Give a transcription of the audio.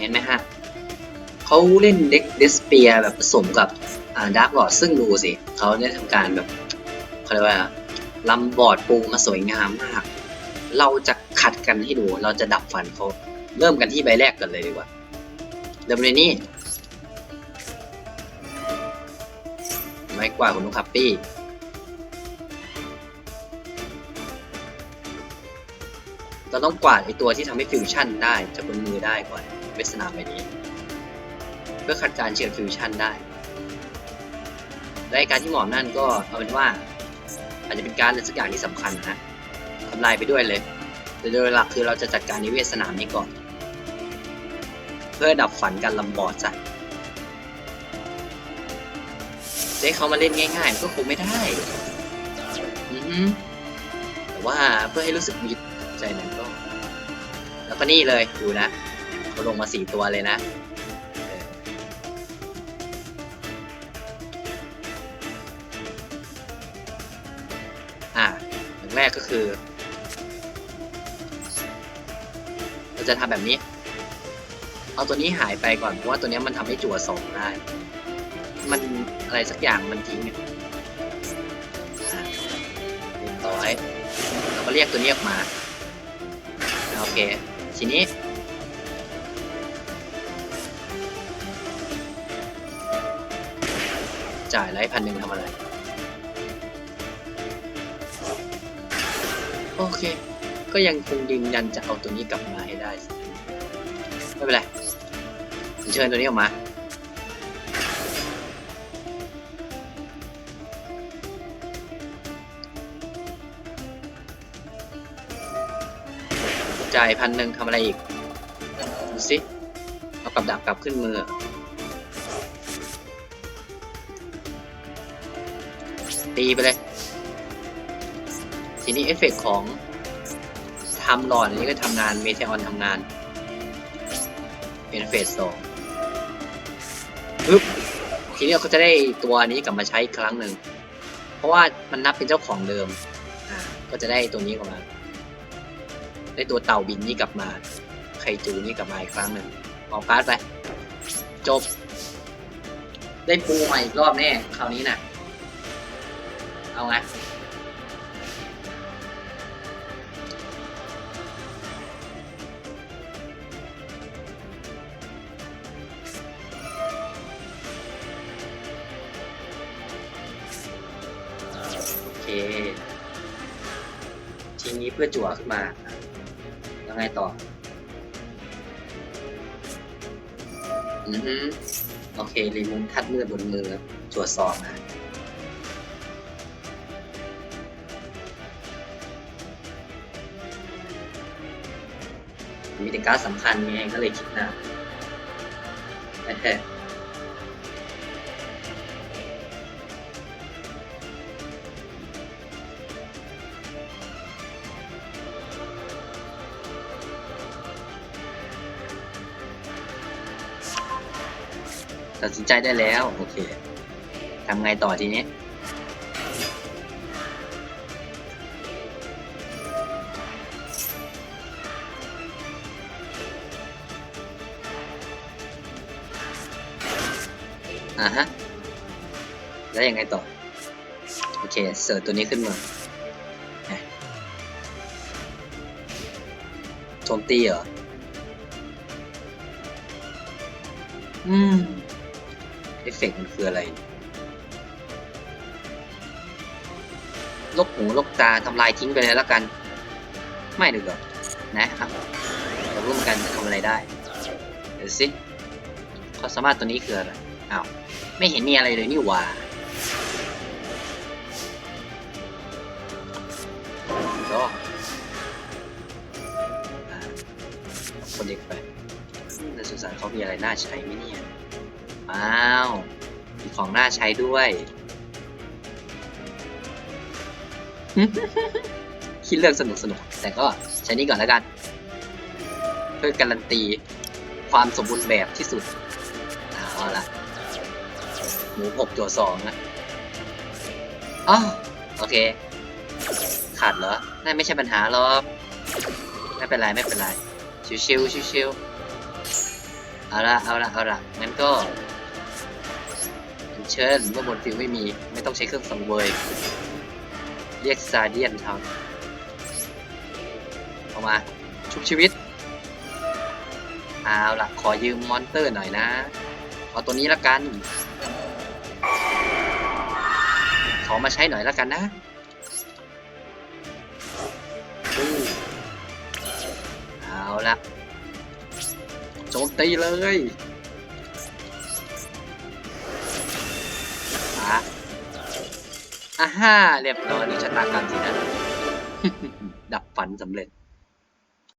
เห็นไหมฮะเขาเล่นเด็กเดสเปียแบบผสมกับอ่าดาร์กลอดซึ่งดูสิเขาได้ทำการแบบเขาเรียกว่าลำบอร์ดปูมาสวยงามมาก เราจะขัดกันให้ดู เราจะดับฟันเขาเริ่มกันที่ใบแรกกันเลยดีกว่า เริ่มเลยนี่ไม้กวาดของนุกคัปปี้เราต้องกวาดไอตัวที่ทำให้ฟิวชั่นได้จากบนมือได้ก่อน เวสนามใบนี้ เพื่อขัดการเชื่อมฟิวชั่นได้ และการที่หมอบนั่นก็เอาเป็นว่า อาจจะเป็นการอะไรสักอย่างที่สำคัญนะทำลายไปด้วยเลยแต่โดยหลักคือเราจะจัดการนิเวศสนามนี้ก่อน เพื่อดับฝันการลำบอดซะจะให้เขามาเล่นง่ายๆก็คงไม่ได้อือแต่ว่าเพื่อให้รู้สึกมีใจหนึ่งก็ แล้วก็นี่เลยดูนะ เขาลงมาสี่ตัวเลยนะอะอย่างแรกก็คือ เราจะทำแบบนี้ เอาตัวนี้หายไปก่อนเพราะว่าตัวนี้มันทำให้จั่วสองได้ มันอะไรสักอย่างมันทิ้งเนี่ยอะเรียบร้อยเราก็เรียกตัวนี้ออกมา โอเค ทีนี้ จ่ายไลฟ์พันหนึ่งทำอะไร โอเค ก็ยังคงยืนยันจะเอาตัวนี้กลับมาให้ได้ ไม่เป็นไรเชิญตัวนี้ออกมา จ่ายพันหนึ่งทำอะไรอีก ดูสิ เอากับดักกลับขึ้นมือ ตีไปเลย ทีนี้เอฟเฟกต์ของทำหลอดอันนี้ก็ทำงานเมเทออนทำงาน เป็นเฟสสองปึ๊บทีนี้เราก็จะได้ตัวนี้กลับมาใช้อีกครั้งหนึ่ง เพราะว่ามันนับเป็นเจ้าของเดิม ก็จะได้ตัวนี้กลับมา ได้ตัวเต่าบินนี่กลับมา ไคจูนี่กลับมาอีกครั้งหนึ่งออกการ์ดไป จบ ได้ปูใหม่อีกรอบแน่ คราวนี้นะ่ะ เอาไงโอเคทีนี้เพื่อจั่วขึ้นมา ยังไงต่อ อือฮึโอเค รีมูฟทัดเลือดบนมือจั่วซองนะ มีแต่การดสำคัญไงก็เลยคิดนะแต่ตัดสินใจได้แล้ว โอเคทำไงต่อทีนี้ อ่าฮะ แล้วยังไงต่อ โอเค เสิร์ชตัวนี้ขึ้นมาโจมตีเหรอ อืม เอฟเฟกต์มันคืออะไร ลบหูลบตาทำลายทิ้งไปเลยแล้วกัน ไม่ดีกว่านะครับเราร่วมกันจะทำอะไรได้ เดี๋ยวสิความสามารถตัวนี้คืออะไร อ้าวไม่เห็นมีอะไรเลยนี่หว่าก็คนเด็กไปนักศึกษาเขามีอะไรน่าใช้ไหมเนี่ยอ้าว มีของน่าใช้ด้วยคิดเรื่องสนุกสนุกๆแต่ก็ใช้นี่ก่อนแล้วกัน เพื่อการันตีความสมบูรณ์แบบที่สุด เอาละ หมูหกตัวสองนะอ๋อโอเค ขาดเหรอนั่นไม่ใช่ปัญหาหรอกไม่เป็นไรไม่เป็นไร ชิวๆชิวๆเอาละเอาละเอาละงั้นก็เชิญเมื่อบนฟิวไม่มี ไม่ต้องใช้เครื่องสังเวยเรียกซาเดียนครับเอามา ชุบชีวิต เอาละขอยืมมอนเตอร์หน่อยนะ เอาตัวนี้ละกัน อมาใช้หน่อยแล้วกันนะเอาละโจมตีเลยอะอ่าฮ่าเรียบร้อยนี่ชะตากรรมสินะ ดับฝันสำเร็จ